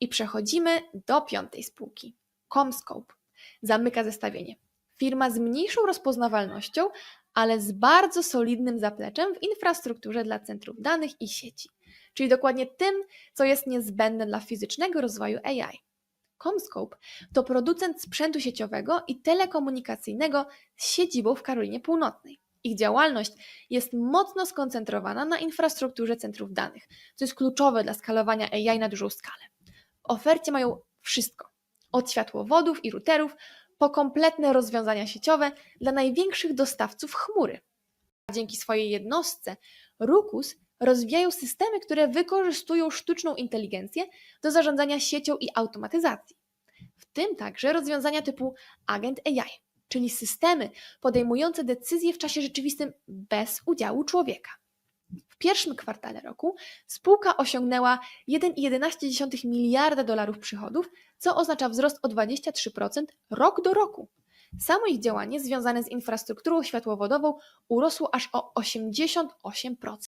I przechodzimy do piątej spółki. Comscope. Zamyka zestawienie. Firma z mniejszą rozpoznawalnością, ale z bardzo solidnym zapleczem w infrastrukturze dla centrów danych i sieci, czyli dokładnie tym, co jest niezbędne dla fizycznego rozwoju AI. Comscope to producent sprzętu sieciowego i telekomunikacyjnego z siedzibą w Karolinie Północnej. Ich działalność jest mocno skoncentrowana na infrastrukturze centrów danych, co jest kluczowe dla skalowania AI na dużą skalę. Ofercie mają wszystko: od światłowodów i routerów po kompletne rozwiązania sieciowe dla największych dostawców chmury. Dzięki swojej jednostce Rukus rozwijają systemy, które wykorzystują sztuczną inteligencję do zarządzania siecią i automatyzacji. W tym także rozwiązania typu Agent AI, czyli systemy podejmujące decyzje w czasie rzeczywistym bez udziału człowieka. W pierwszym kwartale roku spółka osiągnęła 1,11 miliarda dolarów przychodów, co oznacza wzrost o 23% rok do roku. Samo ich działanie związane z infrastrukturą światłowodową urosło aż o 88%.